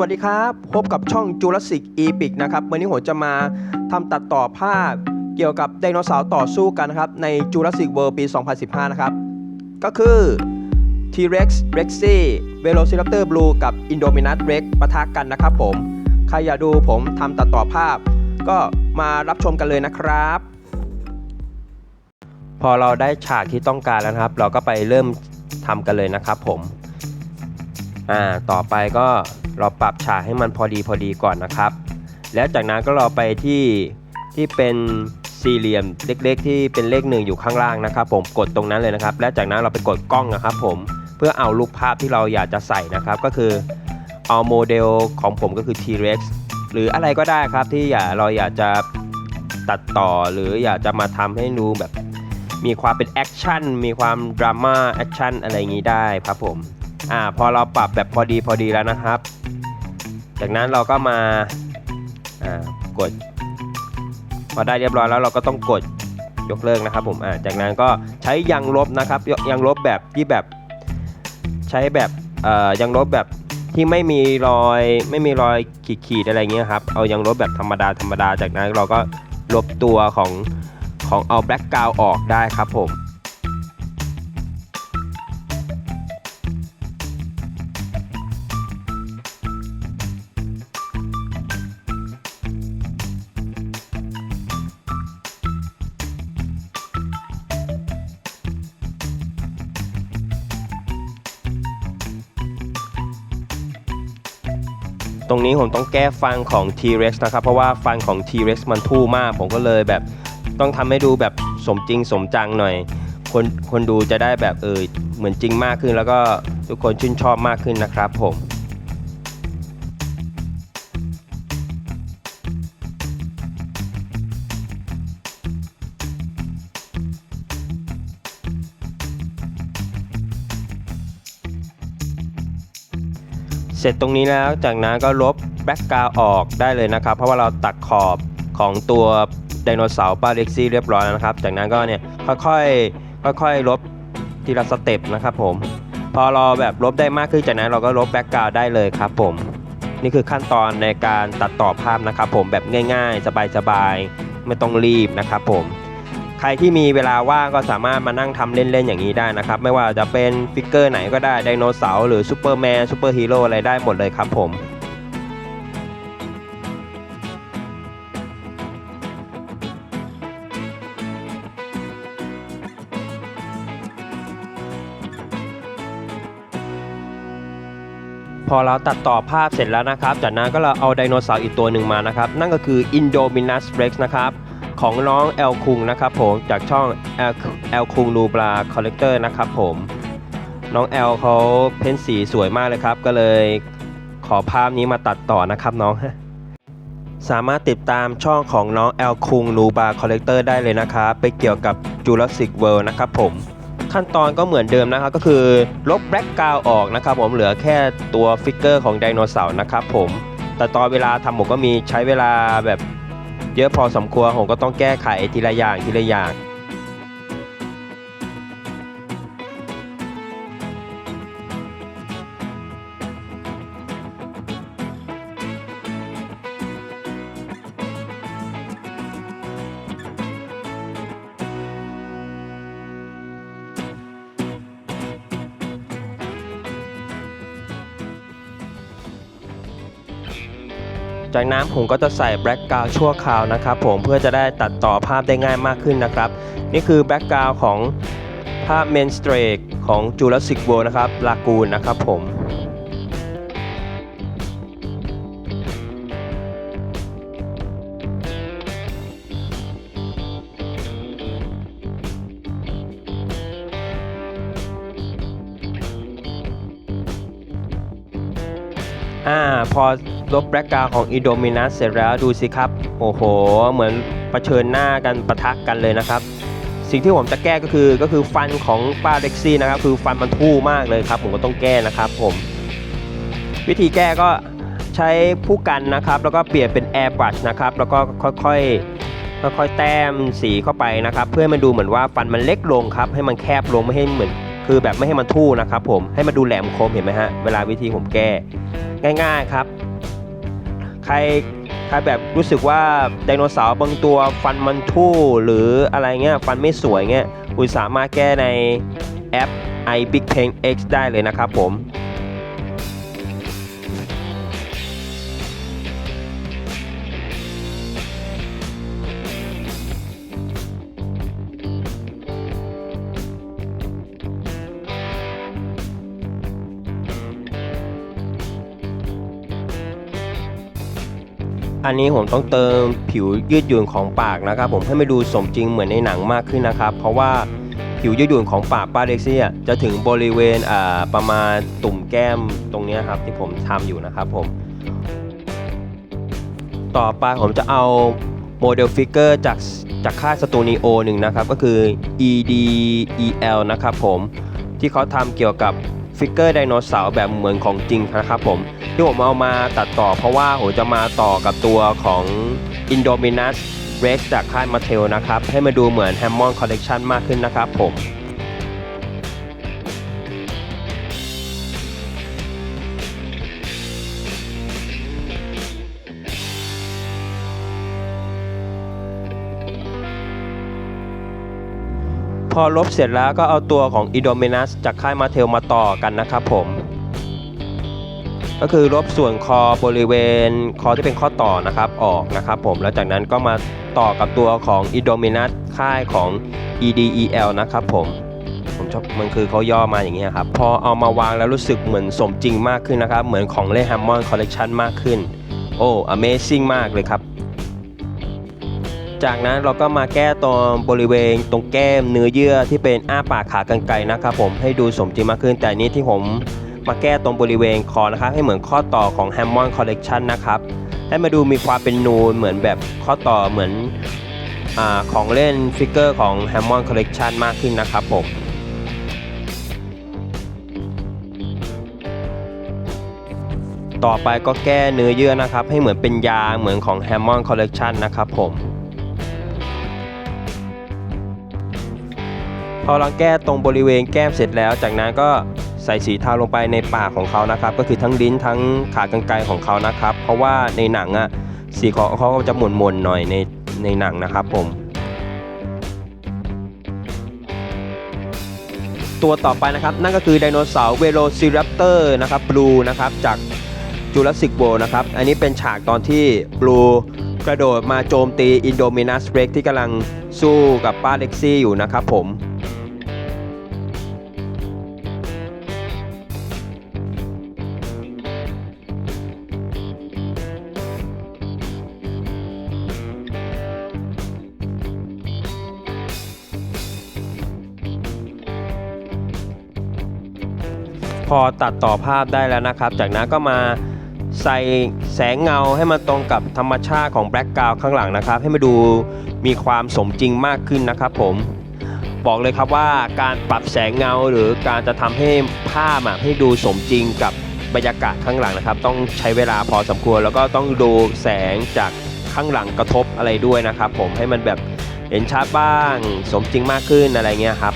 วัสดีครับ พบกับช่อง Jurassic Epic นะครับวันนี้ผมจะมาทำตัดต่อภาพเกี่ยวกับไดโนเสาร์ต่อสู้กันนะครับ ใน Jurassic World ปี 2015 นะครับ ก็คือ T-Rex Rexy Velociraptor Blue กับ Indominus Rex ปะทะกันนะครับผม ใครอยากดูผมทำตัดต่อภาพ ก็มารับชมกันเลยนะครับ พอเราได้ฉากที่ต้องการแล้วนะครับ เราก็ไปเริ่มทำกันเลยนะครับผม อ่าต่อไปก็เราปรับฉากให้มันพอดีพอดีก่อนนะครับ แล้วจากนั้นก็เราไปที่ที่เป็นสี่เหลี่ยมเล็ก ๆ ที่เป็นเลขหนึ่งอยู่ข้างล่างนะครับ ผมกดตรงนั้นเลยนะครับ แล้วจากนั้นเราไปกดกล้องนะครับ ผมเพื่อเอารูปภาพที่เราอยากจะใส่นะครับ ก็คือเอาโมเดลของผมก็คือ T-Rex หรืออะไรก็ได้ครับที่อยากเราอยากจะตัดต่อหรืออยากจะมาทำให้ดูแบบมีความเป็นแอคชั่นมีความดราม่าแอคชั่นอะไรอย่างนี้ได้ครับผม อ่าพอเราปรับแบบพอดีพอดีแล้วนะครับ จากนั้นเราก็มาอ่ากด พอได้เรียบร้อยแล้วเราก็ต้องกดยกเลิกนะครับผมอ่าจากนั้นก็ใช้ยางลบนะครับยยางลบแบบที่แบบใช้แบบเอ่อยางลบแบบที่ไม่มีรอยไม่มีรอยขีดๆอะไรเงี้ยครับเอายางลบแบบธรรมดาธรรมดาจากนั้นเราก็ลบตัวของของเอาแบล็กกราวออกได้ครับผม ตรงนี้ผมต้องแก้ฟังของ T-Rex นะครับ เพราะว่าฟังของ T-Rex มันทู่มาก ผมก็เลยแบบต้องทำให้ดูแบบสมจริงสมจังหน่อย คนคนดูจะได้แบบเออเหมือนจริงมากขึ้น แล้วก็ทุกคนชื่นชอบมากขึ้นนะครับผม เสร็จตรงนี้แล้วจากนั้นก็ลบแบ็กกราวออกได้เลยนะครับ เพราะว่าเราตัดขอบของตัวไดโนเสาร์ปาเล็กซี่เรียบร้อยแล้วนะครับ จากนั้นก็เนี่ยค่อยๆค่อยๆลบทีละสเต็ปนะครับผม พอเราแบบลบได้มากขึ้นจากนั้นเราก็ลบแบ็กกราวได้เลยครับผม นี่คือขั้นตอนในการตัดต่อภาพนะครับผมแบบง่ายๆ สบายๆ ไม่ต้องรีบนะครับผม ใครที่มีเวลาว่างก็สามารถมานั่งทำเล่นๆอย่างนี้ได้นะครับ ไม่ว่าจะเป็นฟิกเกอร์ไหนก็ได้ไดโนเสาร์หรือซูเปอร์แมนซูเปอร์ฮีโร่อะไรได้หมดเลยครับผมพอเราตัดต่อภาพเสร็จแล้วนะครับ จากนั้นก็เราเอาไดโนเสาร์อีกตัวหนึ่งมานะครับ นั่นก็คือ Indominus Rex นะครับ ของน้องแอลคุงนะครับผมจากช่องแอลคุงนูบลาคอลเลกเตอร์นะครับผมน้องแอลเขาเพ้นสีสวยมากเลยครับ ก็เลยขอภาพนี้มาตัดต่อนะครับน้องสามารถติดตามช่องของน้องแอลคุงนูบาคอลเลกเตอร์ได้เลยนะครับไปเกี่ยวกับ Jurassic World นะครับผมขั้นตอนก็เหมือนเดิมนะครับก็คือลบแบล็กกราวออกนะครับผมเหลือแค่ตัวฟิกเกอร์ของไดโนเสาร์นะครับผมแต่ตอนเวลาทำผมก็มีใช้เวลาแบบ เยอะพอสมควรผมก็ต้องแก้ไขทีละอย่างทีละอย่าง จากนั้นผมก็จะใส่แบล็กกราวชั่วคราวนะครับผมเพื่อจะได้ตัดต่อภาพได้ง่ายมากขึ้นนะครับ นี่คือแบล็กกราวของภาพเมนสเตรกของ Jurassic World นะครับลากูนนะครับผมอ่าพอ ลบแบล็กกราวของอีโดมินัสเสร็จแล้วดูสิครับ โอ้โห เหมือนเผชิญหน้ากันประทะกันเลยนะครับ สิ่งที่ผมจะแก้ก็คือก็คือฟันของป้าเล็กซี่นะครับ คือฟันมันทู่มากเลยครับ ผมก็ต้องแก้นะครับผม วิธีแก้ก็ใช้ผู้กันนะครับ แล้วก็เปลี่ยนเป็นแอร์บรัชนะครับ แล้วก็ค่อยๆค่อยๆแต้มสีเข้าไปนะครับ เพื่อให้มันดูเหมือนว่าฟันมันเล็กลงครับ ให้มันแคบลงไม่ให้เหมือนคือแบบไม่ให้มันทู่นะครับผมให้มันดูแหลมคมเห็นไหมฮะเวลาวิธีผมแก้ ง่าย ๆครับ ใครใครแบบรู้สึกว่าไดโนเสาร์บางตัวฟันมันทู่หรืออะไรเงี้ยฟันไม่สวยเงี้ยคุณสามารถแก้ในแอป i Big Pen X ได้เลยนะครับผม อันนี้ผมต้องเติมผิวยืดหยุ่นของปากนะครับ ผมให้มันดูสมจริงเหมือนในหนังมากขึ้นนะครับ เพราะว่าผิวยืดหยุ่นของปากป้าเล็กซี่จะถึงบริเวณประมาณตุ่มแก้มตรงนี้ครับที่ผมทำอยู่นะครับผม ต่อไปผมจะเอาโมเดลฟิกเกอร์จากจากค่ายสตูดิโอหนึ่งนะครับ ก็คือ EDEL นะครับผมที่เขาทำเกี่ยวกับ ฟิกเกอร์ไดโนเสาร์แบบเหมือนของจริงนะครับผม ที่ผมเอามาตัดต่อเพราะว่าผมจะมาต่อกับตัวของ Indominus Rex จากค่ายมาเทลนะครับ ให้มาดูเหมือน Hammond Collection มากขึ้นนะครับผม พอลบเสร็จแล้วก็เอาตัวของ Indominus จากค่ายมาเทลมาต่อกันนะครับผม ก็คือลบส่วนคอบริเวณคอที่เป็นข้อต่อนะครับออกนะครับผมแล้วจากนั้นก็มาต่อกับตัวของ Indominus ค่ายของ EDEL นะครับผมผมชอบมันคือเขาย่อมาอย่างเงี้ครับ พอเอามาวางแล้วรู้สึกเหมือนสมจริงมากขึ้นนะครับ เหมือนของเล่ Hammond Collection มากขึ้น โอ้ Amazing มากเลยครับ จากนั้นเราก็มาแก้ตรงบริเวณตรงแก้มเนื้อเยื่อที่เป็นอ้าปากขากรรไกรนะครับผมให้ดูสมจริงมากขึ้นแต่นี้ที่ผมมาแก้ตรงบริเวณคอนะครับให้เหมือนข้อต่อของ Hammond Collection นะครับให้มาดูมีความเป็นนูนเหมือนแบบข้อต่อเหมือนอของเล่นฟิกเกอร์ของ Hammond Collection มากขึ้นนะครับผมต่อไปก็แก้เนื้อเยื่อนะครับ ให้เหมือนเป็นยาเหมือนของ Hammond Collection นะครับผม พอเราแก้ตรงบริเวณแก้มเสร็จแล้ว จากนั้นก็ใส่สีทาลงไปในปากของเขานะครับ ก็คือทั้งลิ้นทั้งขากรรไกรของเขานะครับ เพราะว่าในหนังอะสีของเขาก็จะหม่นๆหน่อยในในหนังนะครับผม ตัวต่อไปนะครับ นั่นก็คือไดโนเสาร์เวโรซิรัปเตอร์นะครับบลูนะครับจากจูราสสิกโวนะครับ อันนี้เป็นฉากตอนที่บลูกระโดดมาโจมตีอินโดมินัสเร็กที่กำลังสู้กับป้าเล็กซี่อยู่นะครับผม พอตัดต่อภาพได้แล้วนะครับ จากนั้นก็มาใส่แสงเงาให้มันตรงกับธรรมชาติของแบล็กกราวข้างหลังนะครับ ให้มาดูมีความสมจริงมากขึ้นนะครับผมบอกเลยครับว่าการปรับแสงเงาหรือการจะทำให้ภาพให้ดูสมจริงกับบรรยากาศข้างหลังนะครับ ต้องใช้เวลาพอสมควร แล้วก็ต้องดูแสงจากข้างหลังกระทบอะไรด้วยนะครับ ผมให้มันแบบเห็นชัดบ้าง สมจริงมากขึ้นอะไรเงี้ยครับ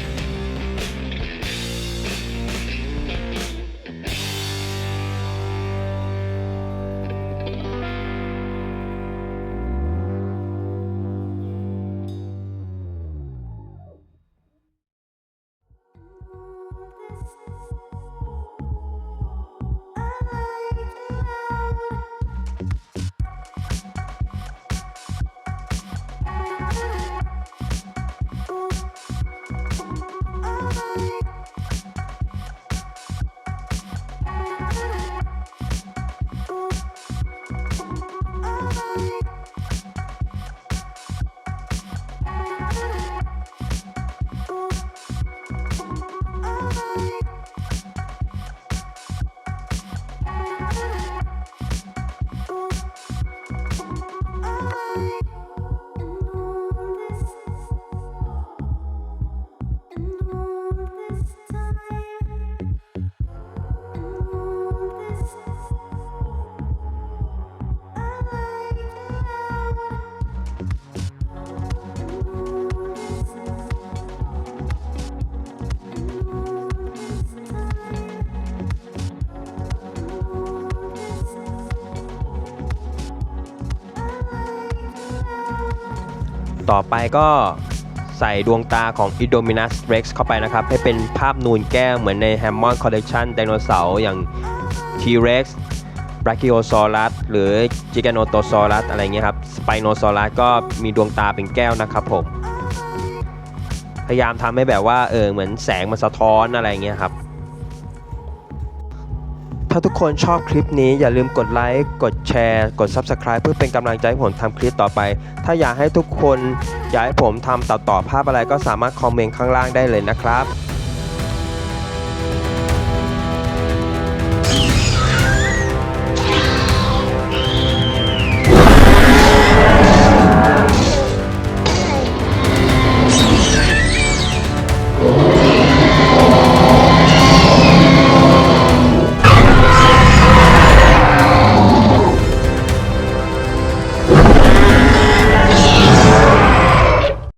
ต่อไปก็ใส่ดวงตาของ Indominus Rex เข้าไปนะครับ ให้เป็นภาพนูนแก้วเหมือนใน Hammond Collection ไดโนเสาร์อย่าง T-Rex Brachiosaurus หรือ Giganotosaurus อะไรเงี้ยครับ Spinosaurus ก็มีดวงตาเป็นแก้วนะครับผม พยายามทำให้แบบว่าเออเหมือนแสงมันสะท้อนอะไรเงี้ยครับ ถ้าทุกคนชอบคลิปนี้อย่าลืมกดไลค์ กดแชร์ กด Subscribe เพื่อเป็นกำลังใจให้ผมทำคลิปต่อไป ถ้าอยากให้ทุกคนอยากให้ผมทำต่อต่อภาพอะไรก็สามารถคอมเมนต์ข้างล่างได้เลยนะครับ